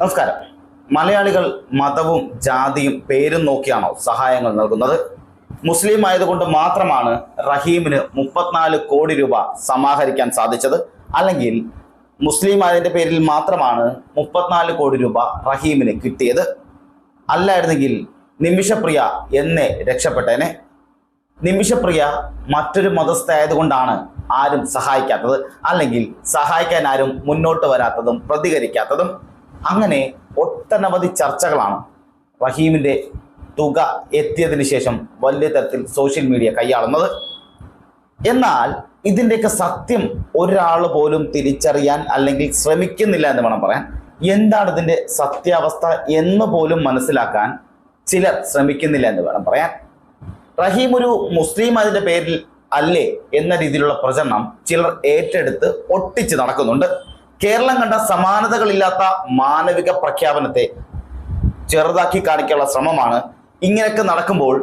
നമസ്കാരം. മലയാളികൾ മതവും ജാതിയും പേരും നോക്കിയാണോ സഹായങ്ങൾ നൽകുന്നത്? മുസ്ലിം ആയതുകൊണ്ട് മാത്രമാണ് റഹീമിന് മുപ്പത്തിനാല് കോടി രൂപ സമാഹരിക്കാൻ സാധിച്ചത്. അല്ലെങ്കിൽ മുസ്ലിം ആയതിന്റെ പേരിൽ മാത്രമാണ് മുപ്പത്തിനാല് കോടി രൂപ റഹീമിന് കിട്ടിയത്. അല്ലായിരുന്നെങ്കിൽ നിമിഷപ്രിയ എന്നെ രക്ഷപ്പെട്ടേനെ. നിമിഷപ്രിയ മറ്റൊരു മതസ്ഥയായതുകൊണ്ടാണ് ആരും സഹായിക്കാത്തത്. അല്ലെങ്കിൽ സഹായിക്കാൻ ആരും മുന്നോട്ട് വരാത്തതും പ്രതികരിക്കാത്തതും. അങ്ങനെ ഒട്ടനവധി ചർച്ചകളാണ് റഹീമിന്റെ തുക എത്തിയതിന് ശേഷം വലിയ തരത്തിൽ സോഷ്യൽ മീഡിയ കൈയാളുന്നത്. എന്നാൽ ഇതിന്റെയൊക്കെ സത്യം ഒരാൾ പോലും തിരിച്ചറിയാൻ അല്ലെങ്കിൽ ശ്രമിക്കുന്നില്ല എന്ന് വേണം പറയാൻ. എന്താണ് ഇതിന്റെ സത്യാവസ്ഥ എന്ന് പോലും മനസ്സിലാക്കാൻ ചിലർ ശ്രമിക്കുന്നില്ല എന്ന് വേണം പറയാൻ. റഹീം ഒരു മുസ്ലിം അതിന്റെ പേരിൽ അല്ലേ എന്ന രീതിയിലുള്ള പ്രചരണം ചിലർ ഏറ്റെടുത്ത് ഒട്ടിച്ച് നടക്കുന്നുണ്ട്. കേരളം കണ്ട സമാനതകളില്ലാത്ത മാനവിക പ്രഖ്യാപനത്തെ ചെറുതാക്കി കാണിക്കാനുള്ള ശ്രമമാണ് ഇങ്ങനെയൊക്കെ നടക്കുമ്പോൾ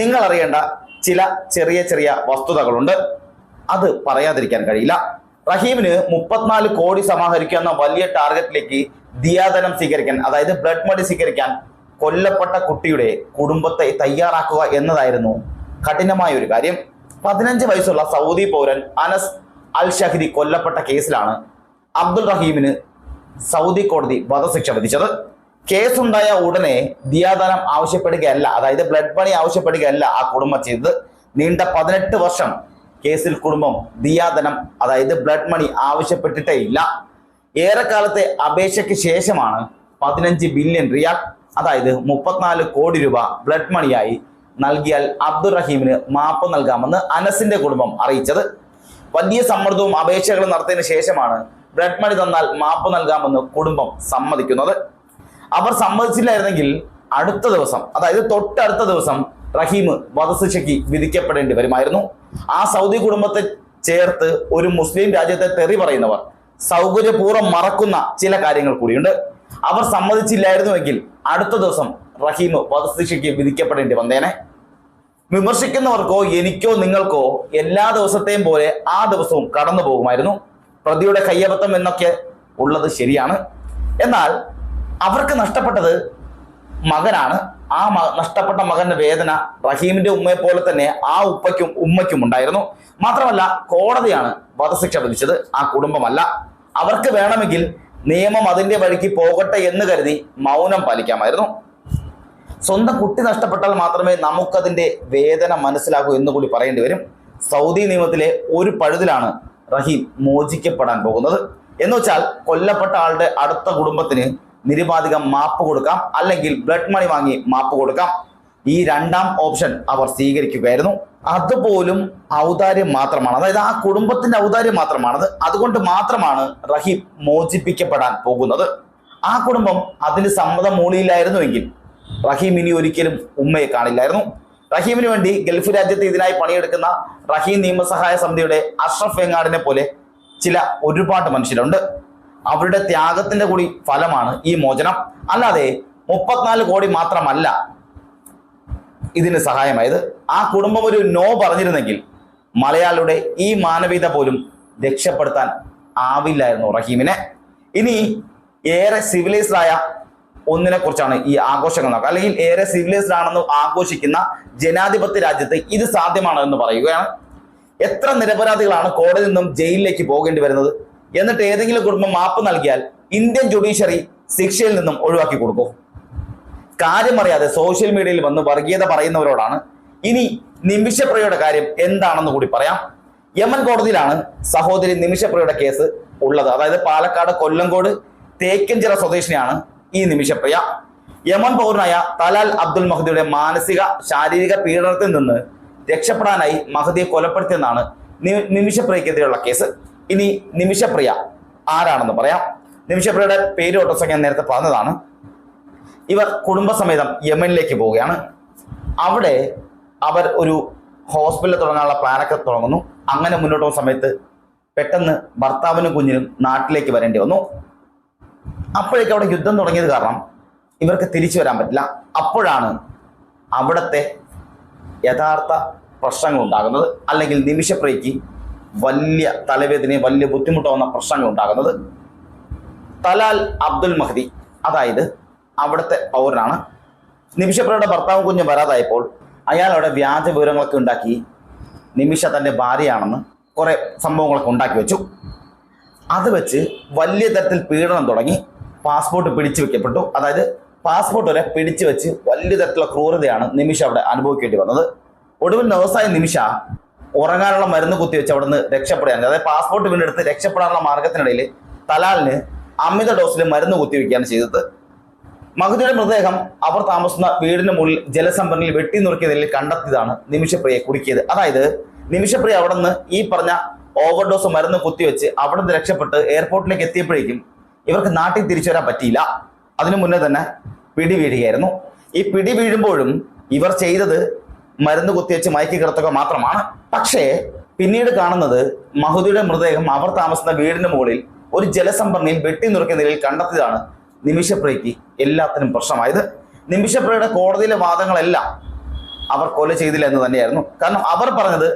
നിങ്ങൾ അറിയേണ്ട ചില ചെറിയ ചെറിയ വസ്തുതകളുണ്ട്. അത് പറയാതിരിക്കാൻ കഴിയില്ല. റഹീമിന് മുപ്പത്തിനാല് കോടി സമാഹരിക്കുന്ന വലിയ ടാർഗറ്റിലേക്ക് ദിയാധനം സ്വീകരിക്കാൻ അതായത് ബ്ലഡ് മണി സ്വീകരിക്കാൻ കൊല്ലപ്പെട്ട കുട്ടിയുടെ കുടുംബത്തെ തയ്യാറാക്കുക എന്നതായിരുന്നു കഠിനമായ ഒരു കാര്യം. പതിനഞ്ച് വയസ്സുള്ള സൗദി പൗരൻ അനസ് അൽ ഷഹരി കൊല്ലപ്പെട്ട കേസിലാണ് അബ്ദുൾ റഹീമിന് സൗദി കോടതി വധശിക്ഷ വിധിച്ചത്. കേസുണ്ടായ ഉടനെ ദിയാദാനം ആവശ്യപ്പെടുകയല്ല അതായത് ബ്ലഡ് പണി ആവശ്യപ്പെടുകയല്ല ആ കുടുംബം ചെയ്തത്. നീണ്ട പതിനെട്ട് വർഷം കേസിൽ കുടുംബം ദിയാദനം അതായത് ബ്ലഡ് മണി ആവശ്യപ്പെട്ടിട്ടേ ഇല്ല. ഏറെക്കാലത്തെ അപേക്ഷയ്ക്ക് ശേഷമാണ് പതിനഞ്ച് ബില്യൺ റിയാൽ അതായത് മുപ്പത്തിനാല് കോടി രൂപ ബ്ലഡ് മണിയായി നൽകിയാൽ അബ്ദുൾ റഹീമിന് മാപ്പ് നൽകാമെന്ന് അനസിന്റെ കുടുംബം അറിയിച്ചത്. വലിയ സമ്മർദ്ദവും അപേക്ഷകളും നടത്തിയതിനു ശേഷമാണ് ബ്ലഡ് മണി തന്നാൽ മാപ്പ് നൽകാമെന്ന് കുടുംബം സമ്മതിക്കുന്നത്. അവർ സമ്മതിച്ചില്ലായിരുന്നെങ്കിൽ അടുത്ത ദിവസം അതായത് തൊട്ടടുത്ത ദിവസം റഹീം വധശിക്ഷയ്ക്ക് വിധിക്കപ്പെടേണ്ടി വരുമായിരുന്നു. ആ സൗദി കുടുംബത്തെ ചേർത്ത് ഒരു മുസ്ലിം രാജ്യത്തെ തെറി പറയുന്നവർ സൗകര്യപൂർവം മറക്കുന്ന ചില കാര്യങ്ങൾ കൂടിയുണ്ട്. അവർ സമ്മതിച്ചില്ലായിരുന്നുവെങ്കിൽ അടുത്ത ദിവസം റഹീം വധശിക്ഷയ്ക്ക് വിധിക്കപ്പെടേണ്ടി വന്നേനെ. വിമർശിക്കുന്നവർക്കോ എനിക്കോ നിങ്ങൾക്കോ എല്ലാ ദിവസത്തെയും പോലെ ആ ദിവസവും കടന്നു പോകുമായിരുന്നു പ്രതിയുടെ കയ്യബദ്ധം എന്നൊക്കെ ഉള്ളത് ശരിയാണ്. എന്നാൽ അവർക്ക് നഷ്ടപ്പെട്ടത് മകനാണ്. ആ നഷ്ടപ്പെട്ട മകന്റെ വേദന റഹീമിന്റെ ഉമ്മയെ പോലെ തന്നെ ആ ഉപ്പയ്ക്കും ഉമ്മയ്ക്കും ഉണ്ടായിരുന്നു. മാത്രമല്ല കോടതിയാണ് വധശിക്ഷ വിധിച്ചത്. ആ കുടുംബമല്ല. അവർക്ക് വേണമെങ്കിൽ നിയമം അതിന്റെ വഴിക്ക് പോകട്ടെ എന്ന് കരുതി മൗനം പാലിക്കാമായിരുന്നു. സ്വന്തം കുട്ടി നഷ്ടപ്പെട്ടാൽ മാത്രമേ നമുക്കതിന്റെ വേദന മനസ്സിലാകൂ എന്ന് കൂടി പറയേണ്ടി വരും. സൗദി നിയമത്തിലെ ഒരു പഴുതിലാണ് റഹീം മോചിക്കപ്പെടാൻ പോകുന്നത്. എന്ന് വെച്ചാൽ കൊല്ലപ്പെട്ട ആളുടെ അടുത്ത കുടുംബത്തിന് നിരുപാധികം മാപ്പ് കൊടുക്കാം. അല്ലെങ്കിൽ ബ്ലഡ് മണി വാങ്ങി മാപ്പ് കൊടുക്കാം. ഈ രണ്ടാം ഓപ്ഷൻ അവർ സ്വീകരിക്കുകയായിരുന്നു. അതുപോലും ഔദാര്യം മാത്രമാണ്. അതായത് ആ കുടുംബത്തിന്റെ ഔദാര്യം മാത്രമാണത്. അതുകൊണ്ട് മാത്രമാണ് റഹീം മോചിപ്പിക്കപ്പെടാൻ പോകുന്നത്. ആ കുടുംബം അതിന് സമ്മതം മൂളിയില്ലായിരുന്നുവെങ്കിൽ റഹീം ഇനി ഒരിക്കലും ഉമ്മയെ കാണില്ലായിരുന്നു. റഹീമിന് വേണ്ടി ഗൾഫ് രാജ്യത്ത് ഇതിനായി പണിയെടുക്കുന്ന റഹീം നിയമസഹായ സമിതിയുടെ അഷ്റഫ് വെങ്ങാടിനെ പോലെ ചില ഒരുപാട് മനുഷ്യരുണ്ട്. അവരുടെ ത്യാഗത്തിന്റെ കൂടി ഫലമാണ് ഈ മോചനം. അല്ലാതെ മുപ്പത്തിനാല് കോടി മാത്രമല്ല ഇതിന് സഹായമായത്. ആ കുടുംബം ഒരു നോ പറഞ്ഞിരുന്നെങ്കിൽ മലയാളിയുടെ ഈ മാനവീയത പോലും രക്ഷപ്പെടുത്താൻ ആവില്ലായിരുന്നു റഹീമിനെ. ഇനി ഏറെ സിവിലൈസ്ഡായ ഒന്നിനെ കുറിച്ചാണ് ഈ ആഘോഷങ്ങൾ നടക്കുക അല്ലെങ്കിൽ ഏറെ സിവിലൈസ്ഡ് ആണെന്ന് ആഘോഷിക്കുന്ന ജനാധിപത്യ രാജ്യത്ത് ഇത് സാധ്യമാണ് എന്ന് പറയുകയാണ്. എത്ര നിരപരാധികളാണ് കോടതിയിൽ നിന്നും ജയിലിലേക്ക് പോകേണ്ടി വരുന്നത്? എന്നിട്ട് ഏതെങ്കിലും കുടുംബം മാപ്പ് നൽകിയാൽ ഇന്ത്യൻ ജുഡീഷ്യറി ശിക്ഷയിൽ നിന്നും ഒഴിവാക്കി കൊടുക്കും. കാര്യമറിയാതെ സോഷ്യൽ മീഡിയയിൽ വന്ന് വർഗീയത പറയുന്നവരോടാണ്. ഇനി നിമിഷപ്രിയയുടെ കാര്യം എന്താണെന്ന് കൂടി പറയാം. യമൻ കോടതിയിലാണ് സഹോദരി നിമിഷപ്രിയയുടെ കേസ് ഉള്ളത്. അതായത് പാലക്കാട് കൊല്ലങ്കോട് തേക്കഞ്ചിറ സ്വദേശിനിയാണ് ഈ നിമിഷപ്രിയ യമൻ പൗരനായ തലാൽ അബ്ദുൽ മഹദിയുടെ മാനസിക ശാരീരിക പീഡനത്തിൽ നിന്ന് രക്ഷപ്പെടാനായി മഹദിയെ കൊലപ്പെടുത്തിയെന്നാണ് നിമിഷപ്രിയക്കെതിരെയുള്ള കേസ്. ഇനി നിമിഷപ്രിയ ആരാണെന്ന് പറയാം. നിമിഷപ്രിയയുടെ പേര് ഒട്ടസം ഞാൻ നേരത്തെ പറഞ്ഞതാണ്. ഇവർ കുടുംബസമേതം യമനിലേക്ക് പോവുകയാണ്. അവിടെ അവർ ഒരു ഹോസ്പിറ്റൽ തുടങ്ങാനുള്ള പ്ലാനൊക്കെ തുടങ്ങുന്നു. അങ്ങനെ മുന്നോട്ട് പോകുന്ന സമയത്ത് പെട്ടെന്ന് ഭർത്താവിനും കുഞ്ഞിനും നാട്ടിലേക്ക് വരേണ്ടി വന്നു. അപ്പോഴേക്കും അവിടെ യുദ്ധം തുടങ്ങിയത് കാരണം ഇവർക്ക് തിരിച്ചു വരാൻ പറ്റില്ല. അപ്പോഴാണ് അവിടുത്തെ യഥാർത്ഥ പ്രശ്നങ്ങൾ ഉണ്ടാകുന്നത് അല്ലെങ്കിൽ നിമിഷപ്രയ്ക്ക് വലിയ തലവേദനയും വലിയ ബുദ്ധിമുട്ടാവുന്ന പ്രശ്നങ്ങൾ ഉണ്ടാകുന്നത് തലാൽ അബ്ദുൽ മഹദി അതായത് അവിടുത്തെ പൗരനാണ്. നിമിഷപ്രയുടെ ഭർത്താവ് കുഞ്ഞ് വരാതായപ്പോൾ അയാൾ അവിടെ വ്യാജ വിവരങ്ങളൊക്കെ ഉണ്ടാക്കി നിമിഷ തന്റെ ഭാര്യയാണെന്ന് കുറേ സംഭവങ്ങളൊക്കെ ഉണ്ടാക്കി വെച്ചു. അത് വെച്ച് വലിയ തരത്തിൽ പീഡനം തുടങ്ങി. പാസ്പോർട്ട് പിടിച്ചു വെക്കപ്പെട്ടു. അതായത് പാസ്പോർട്ട് വരെ പിടിച്ചു വെച്ച് വലിയ തരത്തിലുള്ള ക്രൂരതയാണ് നിമിഷ അവിടെ അനുഭവിക്കേണ്ടി വന്നത്. ഒടുവിൽ നഴ്സായ നിമിഷ ഉറങ്ങാനുള്ള മരുന്ന് കുത്തിവെച്ച് അവിടെ നിന്ന് രക്ഷപ്പെടുകയാണ്. അതായത് പാസ്പോർട്ട് വീണ്ടെടുത്ത് രക്ഷപ്പെടാനുള്ള മാർഗത്തിനിടയിൽ തലാലിന് അമിത ഡോസിൽ മരുന്ന് കുത്തിവെക്കുകയാണ് ചെയ്തത്. മഹുദിയുടെ മൃതദേഹം അവർ താമസിക്കുന്ന വീടിന് മുകളിൽ ജലസംഭരണിൽ വെട്ടി നുറുക്കിയതിൽ കണ്ടെത്തിയതാണ് നിമിഷപ്രിയെ കുടുക്കിയത്. അതായത് നിമിഷപ്രിയ അവിടെ നിന്ന് ഈ പറഞ്ഞ ഓവർഡോസ് മരുന്ന് കുത്തിവെച്ച് അവിടെ നിന്ന് രക്ഷപ്പെട്ട് എയർപോർട്ടിലേക്ക് എത്തിയപ്പോഴേക്കും ഇവർക്ക് നാട്ടിൽ തിരിച്ചു വരാൻ പറ്റിയില്ല. അതിനു മുന്നേ തന്നെ പിടി വീഴുകയായിരുന്നു ഈ പിടി വീഴുമ്പോഴും ഇവർ ചെയ്തത് മരുന്ന് കുത്തിവെച്ച് മയക്കി കിടത്തുക മാത്രമാണ്. പക്ഷേ പിന്നീട് കാണുന്നത് മഹുദിയുടെ മൃതദേഹം അവർ താമസിക്കുന്ന വീടിന് മുകളിൽ ഒരു ജലസംഭരണിയിൽ വെട്ടി നുറുക്കിയ നിലയിൽ കണ്ടെത്തിയതാണ് നിമിഷപ്രിയയ്ക്ക് എല്ലാത്തിനും പ്രശ്നമായത്. നിമിഷപ്രിയയുടെ കോടതിയിലെ വാദങ്ങളെല്ലാം അവർ കൊല ചെയ്തില്ല എന്ന് തന്നെയായിരുന്നു. കാരണം അവർ പറഞ്ഞത്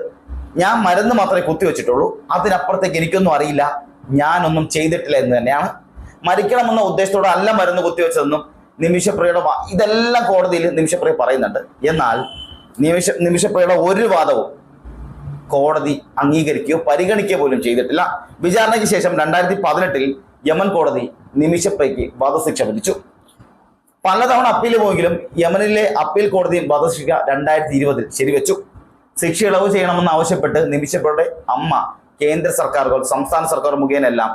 ഞാൻ മരുന്ന് മാത്രമേ കുത്തിവെച്ചിട്ടുള്ളൂ. അതിനപ്പുറത്തേക്ക് എനിക്കൊന്നും അറിയില്ല. ഞാനൊന്നും ചെയ്തിട്ടില്ല എന്ന് തന്നെയാണ്. മരിക്കണമെന്ന ഉദ്ദേശത്തോടെ അല്ല മരുന്ന് കുത്തിവെച്ചതെന്നും നിമിഷപ്രിയയുടെ ഇതെല്ലാം കോടതിയിൽ നിമിഷപ്രിയ പറയുന്നുണ്ട്. എന്നാൽ നിമിഷ നിമിഷപ്രിയയുടെ ഒരു വാദവും കോടതി അംഗീകരിക്കുകയോ പരിഗണിക്കുകയോ പോലും ചെയ്തിട്ടില്ല. വിചാരണയ്ക്ക് ശേഷം രണ്ടായിരത്തി പതിനെട്ടിൽ യമൻ കോടതി നിമിഷപ്രിയയ്ക്ക് വധശിക്ഷ വിധിച്ചു. പലതവണ അപ്പീൽ പോയെങ്കിലും യമനിലെ അപ്പീൽ കോടതി വധശിക്ഷ രണ്ടായിരത്തി ഇരുപതിൽ ശരിവെച്ചു. ശിക്ഷ ഇളവ് ചെയ്യണമെന്ന് ആവശ്യപ്പെട്ട് നിമിഷപ്രിയയുടെ അമ്മ കേന്ദ്ര സർക്കാരുകൾ സംസ്ഥാന സർക്കാർ മുഖേനെല്ലാം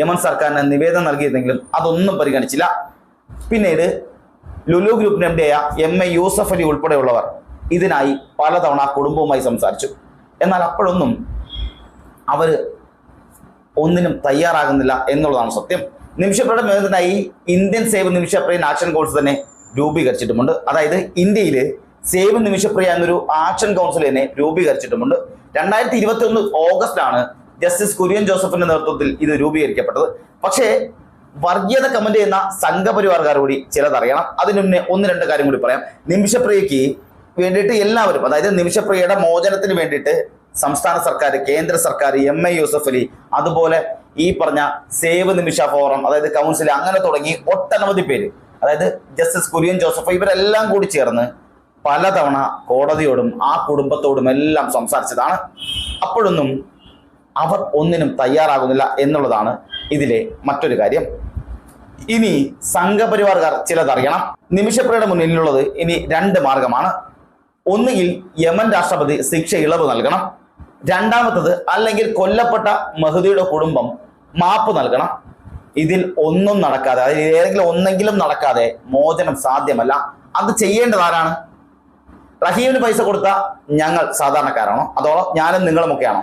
യമൻ സർക്കാരിന് നിവേദനം നൽകിയിരുന്നെങ്കിലും അതൊന്നും പരിഗണിച്ചില്ല. പിന്നീട് ലുലു ഗ്രൂപ്പിന് എം ഡിയായ എം എ യൂസഫ് അലി ഉൾപ്പെടെയുള്ളവർ ഇതിനായി പലതവണ കുടുംബവുമായി സംസാരിച്ചു. എന്നാൽ അപ്പോഴൊന്നും അവർ ഒന്നിനും തയ്യാറാകുന്നില്ല എന്നുള്ളതാണ് സത്യം. നിമിഷപ്രയുടെ മേഖലത്തിനായി Indian save Nimishapriya action council തന്നെ രൂപീകരിച്ചിട്ടുമുണ്ട്. അതായത് ഇന്ത്യയിൽ സേവ് നിമിഷപ്രിയ എന്നൊരു ആക്ഷൻ കൗൺസിൽ തന്നെ രൂപീകരിച്ചിട്ടുമുണ്ട്. രണ്ടായിരത്തി ഇരുപത്തി ഒന്ന് ഓഗസ്റ്റിലാണ് ജസ്റ്റിസ് കുര്യൻ ജോസഫിന്റെ നേതൃത്വത്തിൽ ഇത് രൂപീകരിക്കപ്പെട്ടത്. പക്ഷേ വർഗീയത കമന്റ് ചെയ്യുന്ന സംഘപരിവാർക്കാർ കൂടി ചിലതറിയണം. അതിനു മുന്നേ ഒന്ന് രണ്ട് കാര്യം കൂടി പറയാം. നിമിഷപ്രിയയ്ക്ക് വേണ്ടിയിട്ട് എല്ലാവരും അതായത് നിമിഷപ്രിയയുടെ മോചനത്തിന് വേണ്ടിയിട്ട് സംസ്ഥാന സർക്കാർ കേന്ദ്ര സർക്കാർ എം എ യൂസഫ് അലി അതുപോലെ ഈ പറഞ്ഞ സേവ് നിമിഷ ഫോറം അതായത് കൗൺസിൽ അങ്ങനെ തുടങ്ങി ഒട്ടനവധി പേര് അതായത് ജസ്റ്റിസ് കുര്യൻ ജോസഫ് ഇവരെല്ലാം കൂടി ചേർന്ന് പലതവണ കോടതിയോടും ആ കുടുംബത്തോടും എല്ലാം സംസാരിച്ചതാണ്. അപ്പോഴൊന്നും അവർ ഒന്നിനും തയ്യാറാകുന്നില്ല എന്നുള്ളതാണ് ഇതിലെ മറ്റൊരു കാര്യം. ഇനി സംഘപരിവാർക്കാർ ചിലതറിയണം നിമിഷപ്രിയുടെ മുന്നിലുള്ളത് ഇനി രണ്ട് മാർഗമാണ്. ഒന്നുകിൽ യമൻ രാഷ്ട്രപതി ശിക്ഷ ഇളവ് നൽകണം. രണ്ടാമത്തത് അല്ലെങ്കിൽ കൊല്ലപ്പെട്ട മഹുദിയുടെ കുടുംബം മാപ്പ് നൽകണം. ഇതിൽ ഒന്നും നടക്കാതെ അതായത് ഏതെങ്കിലും ഒന്നെങ്കിലും നടക്കാതെ മോചനം സാധ്യമല്ല. അത് ചെയ്യേണ്ടത് ആരാണ്? റഹീമിന് പൈസ കൊടുത്ത ഞങ്ങൾ സാധാരണക്കാരാണോ? അതോളം ഞാനും നിങ്ങളുമൊക്കെയാണോ?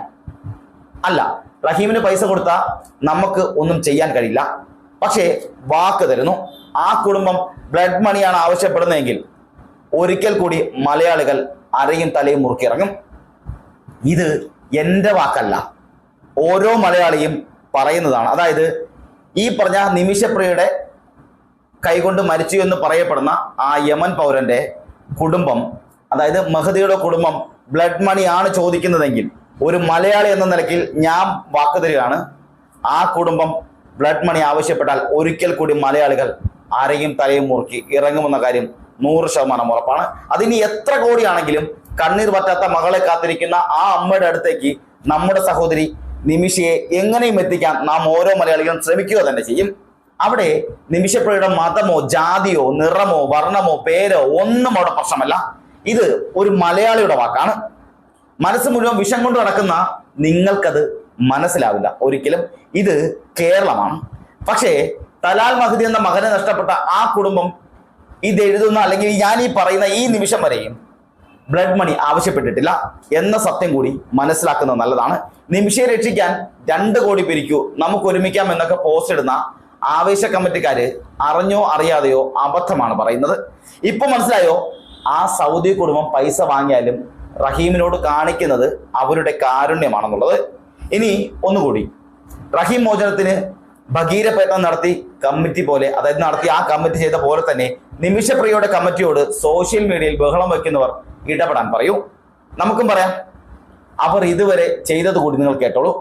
അല്ല റഹീമിന് പൈസ കൊടുത്താൽ നമുക്ക് ഒന്നും ചെയ്യാൻ കഴിയില്ല. പക്ഷേ വാക്ക് തരുന്നു. ആ കുടുംബം ബ്ലഡ് മണിയാണ് ആവശ്യപ്പെടുന്നതെങ്കിൽ ഒരിക്കൽ കൂടി മലയാളികൾ അരയും തലയും മുറുക്കിയിറങ്ങും. ഇത് എന്റെ വാക്കല്ല. ഓരോ മലയാളിയും പറയുന്നതാണ്. അതായത് ഈ പറഞ്ഞ നിമിഷപ്രിയയുടെ കൈകൊണ്ട് മരിച്ചു എന്ന് പറയപ്പെടുന്ന ആ യമൻ പൗരന്റെ കുടുംബം അതായത് മഹദിയുടെ കുടുംബം ബ്ലഡ് മണിയാണ് ചോദിക്കുന്നതെങ്കിൽ ഒരു മലയാളി എന്ന നിലയ്ക്ക് ഞാൻ വാക്ക് തരികയാണ്. ആ കുടുംബം ബ്ലഡ് മണി ആവശ്യപ്പെട്ടാൽ ഒരിക്കൽ കൂടി മലയാളികൾ ആരെയും തലയും മുറുക്കി ഇറങ്ങുമെന്ന കാര്യം നൂറ് ശതമാനം ഉറപ്പാണ്. അതിന് എത്ര കോടിയാണെങ്കിലും കണ്ണീർ പറ്റാത്ത മകളെ കാത്തിരിക്കുന്ന ആ അമ്മയുടെ അടുത്തേക്ക് നമ്മുടെ സഹോദരി നിമിഷയെ എങ്ങനെയും എത്തിക്കാൻ നാം ഓരോ മലയാളികളും ശ്രമിക്കുക തന്നെ ചെയ്യും. അവിടെ നിമിഷപ്പുഴയുടെ മതമോ ജാതിയോ നിറമോ വർണമോ പേരോ ഒന്നും അവിടെ പ്രശ്നമല്ല. ഇത് ഒരു മലയാളിയുടെ വാക്കാണ്. മനസ്സ് മുഴുവൻ വിഷം കൊണ്ട് നടക്കുന്ന നിങ്ങൾക്കത് മനസ്സിലാവില്ല. ഒരിക്കലും ഇത് കേരളമാണ്. പക്ഷേ തലാൽ മഹദി എന്ന മകനെ നഷ്ടപ്പെട്ട ആ കുടുംബം ഇത് എഴുതുന്ന അല്ലെങ്കിൽ ഞാൻ ഈ പറയുന്ന ഈ നിമിഷം വരെയും ബ്ലഡ് മണി ആവശ്യപ്പെട്ടിട്ടില്ല എന്ന സത്യം കൂടി മനസ്സിലാക്കുന്നത് നല്ലതാണ്. നിമിഷയെ രക്ഷിക്കാൻ രണ്ട് കോടി പിരിക്കൂ നമുക്ക് ഒരുമിക്കാം എന്നൊക്കെ പോസ്റ്റ് ഇടുന്ന ആവേശ കമ്മിറ്റിക്കാര് അറിഞ്ഞോ അറിയാതെയോ അബദ്ധമാണ് പറയുന്നത്. ഇപ്പൊ മനസ്സിലായോ? ആ സൗദി കുടുംബം പൈസ വാങ്ങിയാലും റഹീമിനോട് കാണിക്കുന്നത് അവരുടെ കാരുണ്യമാണെന്നുള്ളത്. ഇനി ഒന്നുകൂടി. റഹീം മോചനത്തിന് ഭഗീരപ്രയത്നം നടത്തി കമ്മിറ്റി പോലെ അതായത് നടത്തി ആ കമ്മിറ്റി ചെയ്ത പോലെ തന്നെ നിമിഷപ്രിയയുടെ കമ്മിറ്റിയോട് സോഷ്യൽ മീഡിയയിൽ ബഹളം വയ്ക്കുന്നവർ ഇടപെടാൻ പറയൂ. നമുക്കും പറയാം. അവർ ഇതുവരെ ചെയ്തത് കൂടി നിങ്ങൾ കേട്ടോളൂ.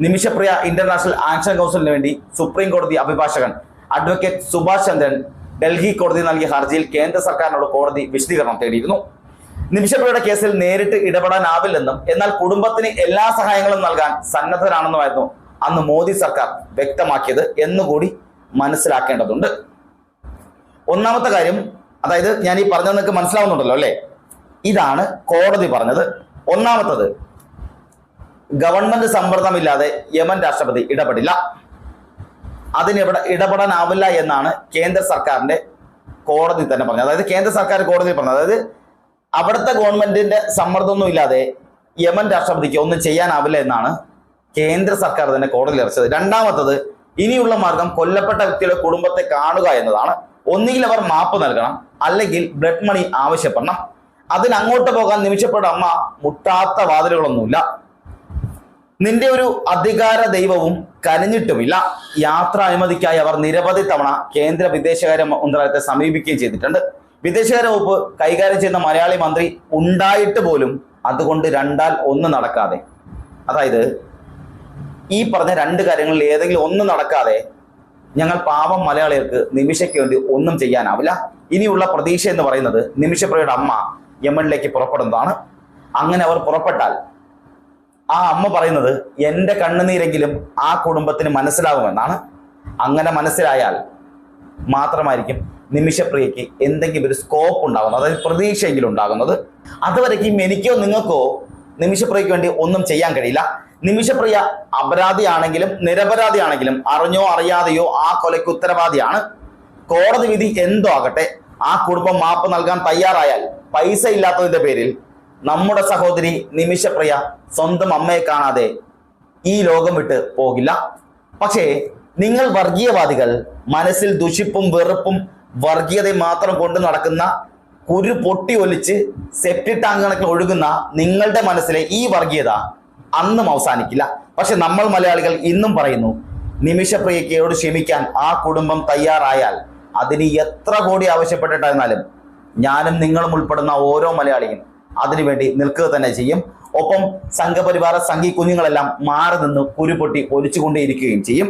നിമിഷപ്രിയ ഇന്റർനാഷണൽ ആക്ഷൻ കൗൺസിലിന് വേണ്ടി സുപ്രീം കോടതി അഭിഭാഷകൻ അഡ്വക്കേറ്റ് സുഭാഷ് ചന്ദ്രൻ ഡൽഹി കോടതി നൽകിയ ഹർജിയിൽ കേന്ദ്ര സർക്കാരിനോട് കോടതി വിശദീകരണം തേടിയിരുന്നു. നിമിഷപ്രിയയുടെ കേസിൽ നേരിട്ട് ഇടപെടാനാവില്ലെന്നും എന്നാൽ കുടുംബത്തിന് എല്ലാ സഹായങ്ങളും നൽകാൻ സന്നദ്ധരാണെന്നുമായിരുന്നു അന്ന് മോദി സർക്കാർ വ്യക്തമാക്കിയത് എന്നുകൂടി മനസ്സിലാക്കേണ്ടതുണ്ട്. ഒന്നാമത്തെ കാര്യം അതായത് ഞാൻ ഈ പറഞ്ഞത് നിങ്ങൾക്ക് മനസ്സിലാവുന്നുണ്ടല്ലോ അല്ലേ? ഇതാണ് കോടതി പറഞ്ഞത്. ഒന്നാമത്തത് ഗവൺമെന്റ് സമ്മർദ്ദമില്ലാതെ യമൻ രാഷ്ട്രപതി ഇടപെടില്ല. അതിനെവിടെ ഇടപെടാനാവില്ല എന്നാണ് കേന്ദ്ര സർക്കാരിന്റെ കോടതി തന്നെ പറഞ്ഞത്. അതായത് കേന്ദ്ര സർക്കാർ കോടതി പറഞ്ഞത്. അതായത് അവിടുത്തെ ഗവൺമെന്റിന്റെ സമ്മർദ്ദമൊന്നും ഇല്ലാതെ യമൻ രാഷ്ട്രപതിക്ക് ഒന്നും ചെയ്യാനാവില്ല എന്നാണ് കേന്ദ്ര സർക്കാർ തന്നെ കോടതിയിൽ അറിച്ചത്. രണ്ടാമത്തത് ഇനിയുള്ള മാർഗം കൊല്ലപ്പെട്ട വ്യക്തിയുടെ കുടുംബത്തെ കാണുക എന്നതാണ്. ഒന്നുകിൽ അവർ മാപ്പ് നൽകണം അല്ലെങ്കിൽ ബ്ലഡ് മണി ആവശ്യപ്പെടണം. അതിനങ്ങോട്ട് പോകാൻ നിമിഷപ്പെട്ട അമ്മ മുട്ടാത്ത വാതിലുകളൊന്നുമില്ല. നിന്റെ ഒരു അധികാര ദൈവവും കരഞ്ഞിട്ടുമില്ല. യാത്ര അനുമതിക്കായി അവർ നിരവധി തവണ കേന്ദ്ര വിദേശകാര്യ മന്ത്രാലയത്തെ സമീപിക്കുകയും ചെയ്തിട്ടുണ്ട്. വിദേശകാര്യ വകുപ്പ് കൈകാര്യം ചെയ്യുന്ന മലയാളി മന്ത്രി ഉണ്ടായിട്ട് പോലും അതുകൊണ്ട് രണ്ടാൽ ഒന്ന് നടക്കാതെ. അതായത് ഈ പറഞ്ഞ രണ്ട് കാര്യങ്ങളിൽ ഏതെങ്കിലും ഒന്ന് നടക്കാതെ ഞങ്ങൾ പാവം മലയാളികൾക്ക് നിമിഷയ്ക്ക് വേണ്ടി ഒന്നും ചെയ്യാനാവില്ല. ഇനിയുള്ള പ്രതീക്ഷ എന്ന് പറയുന്നത് നിമിഷപ്രയുടെ അമ്മ യമനിലേക്ക് പുറപ്പെടുന്നതാണ്. അങ്ങനെ അവർ പുറപ്പെട്ടാൽ ആ അമ്മ പറയുന്നത് എന്റെ കണ്ണുനീരെങ്കിലും ആ കുടുംബത്തിന് മനസ്സിലാകുമെന്നാണ് അങ്ങനെ മനസ്സിലായാൽ മാത്രമായിരിക്കും നിമിഷപ്രിയയ്ക്ക് എന്തെങ്കിലും ഒരു സ്കോപ്പ് ഉണ്ടാകുന്നത് അതായത് പ്രതീക്ഷയെങ്കിലും ഉണ്ടാകുന്നത്. അതുവരേക്കും എനിക്കോ നിങ്ങൾക്കോ നിമിഷപ്രിയയ്ക്ക് വേണ്ടി ഒന്നും ചെയ്യാൻ കഴിയില്ല. നിമിഷപ്രിയ അപരാധിയാണെങ്കിലും നിരപരാധിയാണെങ്കിലും അറിഞ്ഞോ അറിയാതെയോ ആ കൊലയ്ക്ക് ഉത്തരവാദിയാണ്. കോടതി വിധി എന്തോ ആകട്ടെ ആ കുടുംബം മാപ്പ് നൽകാൻ തയ്യാറായാൽ പൈസ ഇല്ലാത്തതിന്റെ പേരിൽ നമ്മുടെ സഹോദരി നിമിഷപ്രിയ സ്വന്തം അമ്മയെ കാണാതെ ഈ ലോകം വിട്ട് പോകില്ല. പക്ഷേ നിങ്ങൾ വർഗീയവാദികൾ മനസ്സിൽ ദുഷിപ്പും വെറുപ്പും വർഗീയതയും മാത്രം കൊണ്ട് നടക്കുന്ന കുരു പൊട്ടി ഒലിച്ച് സെപ്റ്റി ടാങ്ക് കണക്കിൽ ഒഴുകുന്ന നിങ്ങളുടെ മനസ്സിലെ ഈ വർഗീയത അന്നും അവസാനിക്കില്ല. പക്ഷെ നമ്മൾ മലയാളികൾ ഇന്നും പറയുന്നു നിമിഷപ്രിയക്കയോട് ക്ഷമിക്കാൻ ആ കുടുംബം തയ്യാറായാൽ അതിന് എത്ര കോടി ആവശ്യപ്പെട്ടിട്ടായിരുന്നാലും ഞാനും നിങ്ങളും ഉൾപ്പെടുന്ന ഓരോ മലയാളിയും അതിനുവേണ്ടി നിൽക്കുക തന്നെ ചെയ്യും. ഒപ്പം സംഘപരിവാര സംഘി കുഞ്ഞുങ്ങളെല്ലാം മാറി നിന്ന് കുരുപൊട്ടി ഒലിച്ചുകൊണ്ടേയിരിക്കുകയും ചെയ്യും.